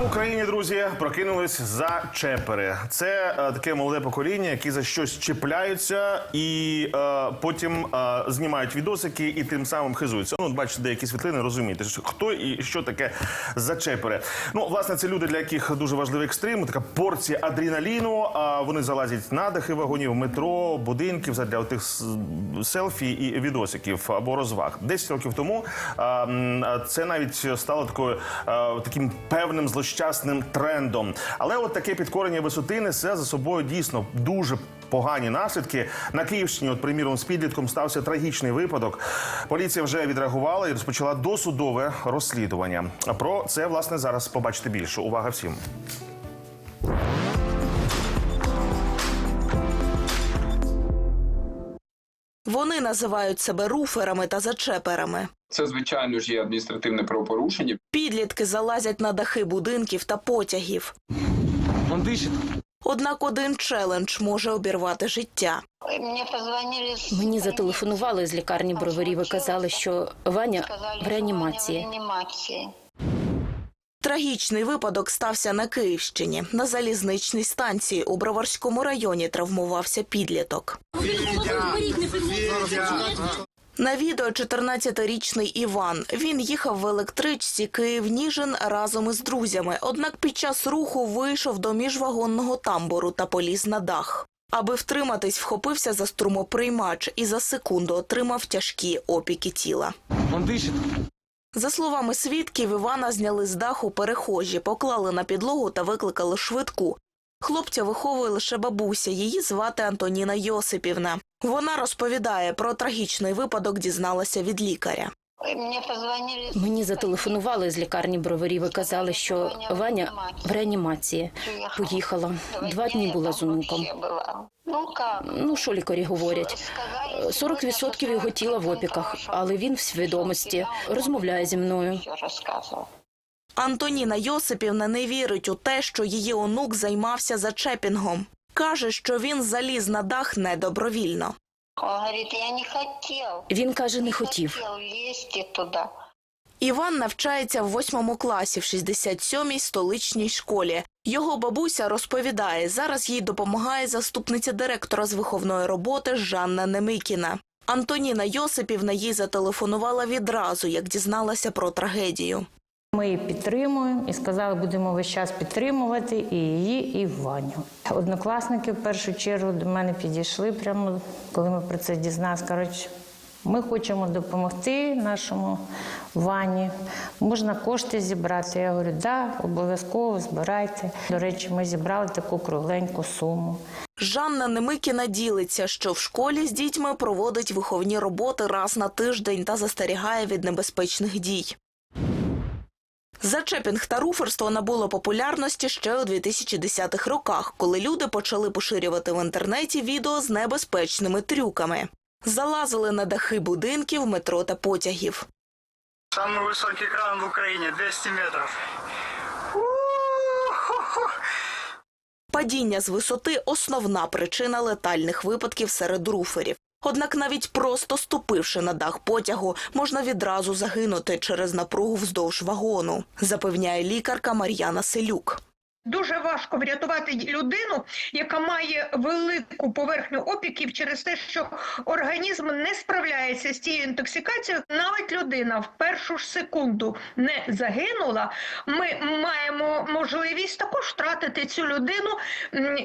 В Україні, друзі, прокинулись за чепери. Це е, таке молоде покоління, які за щось чіпляються і е, потім е, знімають відосики і тим самим хизуються. Ну, от бачите, деякі світлини, розумієте, хто і що таке за чепери. Ну, власне, це люди, для яких дуже важливий екстрим, така порція адреналіну. А вони залазять на дахи вагонів, метро, будинків задля тих селфі і відосиків або розваг. Десять років тому е, це навіть стало такою е, таким певним злощасним трендом. Але от таке підкорення висоти несе за собою дійсно дуже. Погані наслідки на Київщині, от приміром, з підлітком стався трагічний випадок. Поліція вже відреагувала і розпочала досудове розслідування. Про це власне зараз побачите більше. Увага всім. Вони називають себе руферами та зачеперами. Це звичайно ж є адміністративне правопорушення. Підлітки залазять на дахи будинків та потягів. Он дышит. Однак один челендж може обірвати життя. Мені зателефонували з лікарні броварів і казали, що Ваня в реанімації. Трагічний випадок стався на Київщині. На залізничній станції у Броварському районі травмувався підліток. На відео 14-річний Іван. Він їхав в електричці Київ-Ніжин разом із друзями. Однак під час руху вийшов до міжвагонного тамбуру та поліз на дах. Аби втриматись, вхопився за струмоприймач і за секунду отримав тяжкі опіки тіла. Он дышит. За словами свідків, Івана зняли з даху перехожі, поклали на підлогу та викликали швидку. Хлопця виховує лише бабуся. Її звати Антоніна Йосипівна. Вона розповідає про трагічний випадок, дізналася від лікаря. Мені зателефонували з лікарні броварів і казали, що Ваня в реанімації. Поїхала. Два дні була з онуком. Ну? Ну, що лікарі говорять? Сказали, 40% його тіла в опіках, але він в свідомості, розмовляє зі мною. Розказував. Антоніна Йосипівна не вірить у те, що її онук займався зачепінгом. Каже, що він заліз на дах недобровільно. Он говорить, я не хотів. Він каже, не хотів. Іван навчається в восьмому класі в 67-й столичній школі. Його бабуся розповідає, зараз їй допомагає заступниця директора з виховної роботи Жанна Немикіна. Антоніна Йосипівна їй зателефонувала відразу, як дізналася про трагедію. Ми її підтримуємо і сказали, будемо весь час підтримувати і її, і Ваню. Однокласники в першу чергу до мене підійшли, прямо коли ми про це дізналися. Кажуть, ми хочемо допомогти нашому Вані. Можна кошти зібрати. Я говорю, да, обов'язково збирайте. До речі, ми зібрали таку кругленьку суму. Жанна Немикіна ділиться, що в школі з дітьми проводить виховні роботи раз на тиждень та застерігає від небезпечних дій. Зачепінг та руферство набуло популярності ще у 2010-х роках, коли люди почали поширювати в інтернеті відео з небезпечними трюками. Залазили на дахи будинків, метро та потягів. Самый высокий кран в Украине, 200 метров. Падіння з висоти основна причина летальних випадків серед руферів. Однак навіть просто ступивши на дах потягу, можна відразу загинути через напругу вздовж вагону, запевняє лікарка Мар'яна Селюк. Дуже важко врятувати людину, яка має велику поверхню опіків через те, що організм не справляється з цією інтоксикацією. Навіть людина в першу ж секунду не загинула. Ми маємо можливість також втратити цю людину.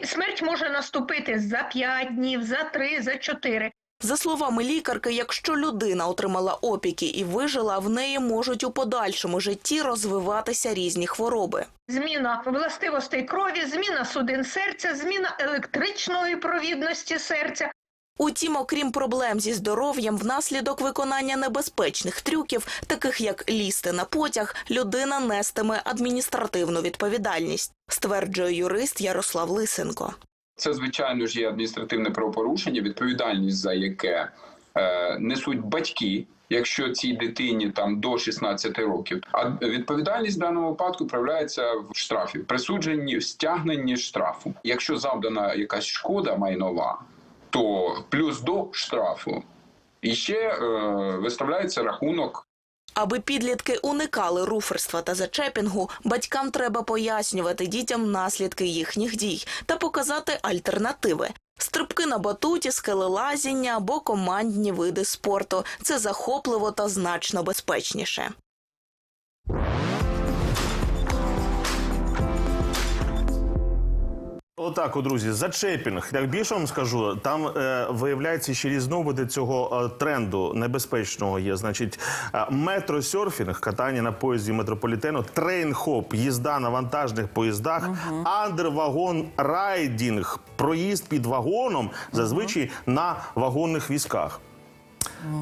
Смерть може наступити за 5 днів, за 3, за 4. За словами лікарки, якщо людина отримала опіки і вижила, в неї можуть у подальшому житті розвиватися різні хвороби. Зміна властивостей крові, зміна судин серця, зміна електричної провідності серця. Утім, окрім проблем зі здоров'ям, внаслідок виконання небезпечних трюків, таких як лізти на потяг, людина нестиме адміністративну відповідальність, стверджує юрист Ярослав Лисенко. Це звичайно ж є адміністративне правопорушення, відповідальність за яке е, несуть батьки. Якщо цій дитині там до 16 років, а відповідальність в даному випадку проявляється в штрафі, присудженні, в стягненні штрафу. Якщо завдана якась шкода майнова, то плюс до штрафу. І ще е, виставляється рахунок Аби підлітки уникали руферства та зачепінгу, батькам треба пояснювати дітям наслідки їхніх дій та показати альтернативи. Стрибки на батуті, скелелазіння або командні види спорту це захопливо та значно безпечніше. Отак, от, друзі, зачепінг. Як більше вам скажу, там е, виявляється ще різновиди цього е, тренду небезпечного є. Значить, е, метросерфінг, катання на поїзді метрополітену, трейн-хоп, їзда на вантажних поїздах, андервагон райдінг, проїзд під вагоном, зазвичай на вагонних візках.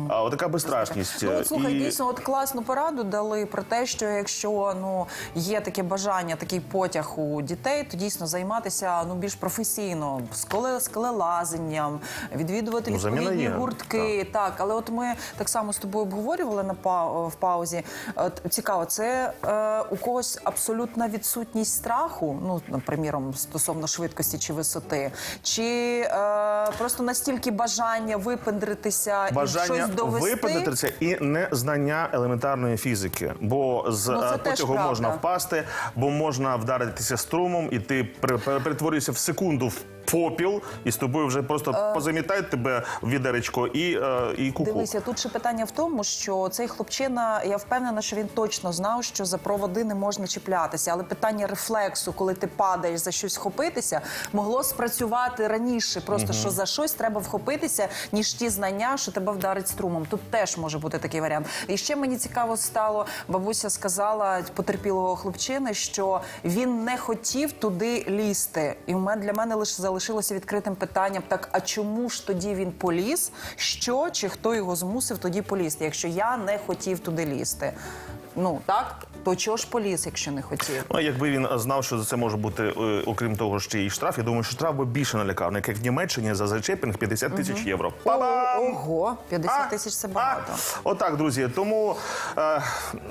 А отака безстрашність. Ну, Е, от, слухай, І- дійсно, от класну пораду дали про те, що якщо ну є таке бажання, такий потяг у дітей, то дійсно займатися ну більш професійно скеле, скелелазенням, відвідувати Ну, відповідні є, гуртки. Так. але от ми так само з тобою обговорювали на па- в паузі. От цікаво, це е, у когось абсолютна відсутність страху, ну наприміром, стосовно швидкості чи висоти, чи е, просто настільки бажання випендритися і Бажання щось довести. це і незнання елементарної фізики, бо з Ну, е, потягу можна впасти, бо можна вдаритися струмом, і ти перетворюєшся в секунду в попіл, і з тобою вже просто Е. позамітають тебе відеречко і, е, і куку. Дивися, тут ще питання в тому, що цей хлопчина, я впевнена, що він точно знав, що за проводи не можна чіплятися. Але питання рефлексу, коли ти падаєш за щось вхопитися, могло спрацювати раніше. Просто що за щось треба вхопитися, ніж ті знання, що тебе вдарить струмом. Тут теж може бути такий варіант. І ще мені цікаво стало, бабуся сказала потерпілого хлопчини, що він не хотів туди лізти. І в мене для мене лише залишилося відкритим питанням: так а чому ж тоді він поліз? Що чи хто його змусив тоді полізти? Якщо я не хотів туди лізти, ну так то чого ж поліз, якщо не хотів? Ну, якби він знав, що за це може бути, е, окрім того, ще і штраф, я думаю, що штраф би більше налякав. Як в Німеччині за зачепінг 50 тисяч євро. Па-бам! Ого, 50 А? тисяч це багато. А? Отак, друзі. Тому е,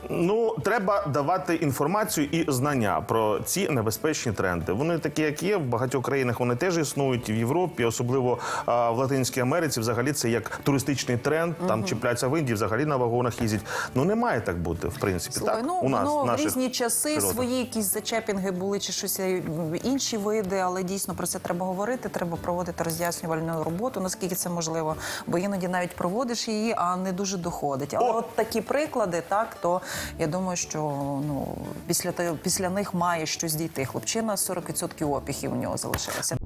ну треба давати інформацію і знання про ці небезпечні тренди. Вони такі, як є в багатьох країнах. Вони теж існують в Європі, особливо е, в Латинській Америці. Взагалі це як туристичний тренд. Там чіпляються в Індії, взагалі на вагонах їздять. Ну не має так бути, в принципі. Слухай, так ну у нас воно в різні часи широтах. свої якісь зачепінги були чи щось е, інші види, але дійсно про це треба говорити. Треба проводити роз'яснювальну роботу, наскільки це можливо. Бо іноді навіть проводиш її, а не дуже доходить. Але О! от такі приклади, так то я думаю, що ну після після них має щось дійти. Хлопчина 40% опіхів у нього залишилося.